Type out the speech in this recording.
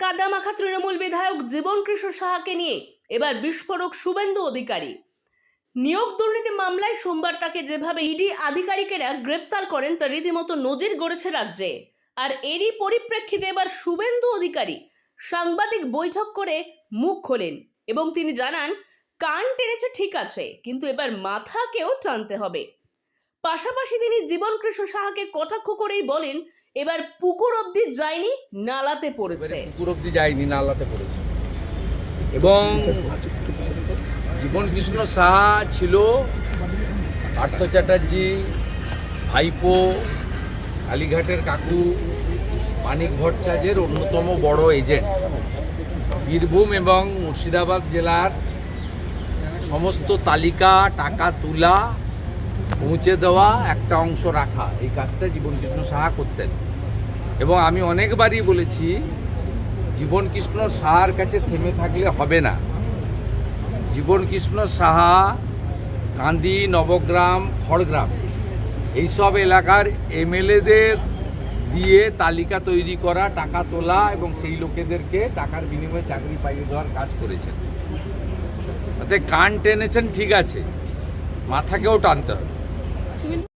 কাদামাখা তৃণমূল বিধায়ক জীবন কৃষ্ণ সাহাকে নিয়ে এবার বিস্ফোরক শুভেন্দু অধিকারী। নিয়োগ দুর্নীতি মামলায় সোমবার তাকে যেভাবে ইডি আধিকারিকেরা গ্রেপ্তার করেন, তা রীতিমতো নজির গড়েছে রাজ্যে। আর এরই পরিপ্রেক্ষিতে এবার শুভেন্দু অধিকারী সাংবাদিক বৈঠক করে মুখ খোলেন এবং তিনি জানান, কান টেনেছে ঠিক আছে, কিন্তু এবার মাথাকেও টানতে হবে। পাশাপাশি তিনি জীবন কৃষ্ণ সাহাকে কটাক্ষ করেই বলেন এবার পুকুর অবধি যায়নি, নালাতে পড়েছে। পুকুর অব্দি যায়নি, নালাতে পড়েছে। এবং জীবন কৃষ্ণ সাহা ছিল, পার্থ চ্যাটার্জি, ভাইপো, কালীঘাটের কাকু, মানিক ভট্টাচার্যের অন্যতম বড় এজেন্ট। বীরভূম এবং মুর্শিদাবাদ জেলার সমস্ত তালিকা, টাকা, তোলা পৌঁছে দেওয়া একটা অংশ রাখা। এই কাজটা জীবনকৃষ্ণ সাহা করতেন। এবং আমি অনেকবারই বলেছি জীবনকৃষ্ণ সাহার কাছে থেমে থাকলে হবে না। জীবনকৃষ্ণ সাহা, কান্দি, নবগ্রাম খড়গ্রাম এইসব এলাকার এমএলএদের দিয়ে তালিকা তৈরি করা, টাকা তোলা এবং সেই লোকেদেরকে টাকার বিনিময়ে চাকরি পাইয়ে দেওয়ার কাজ করেছেন। তাতে কান টেনেছেন, ঠিক আছে। মাথাকেও টানতে হবে। even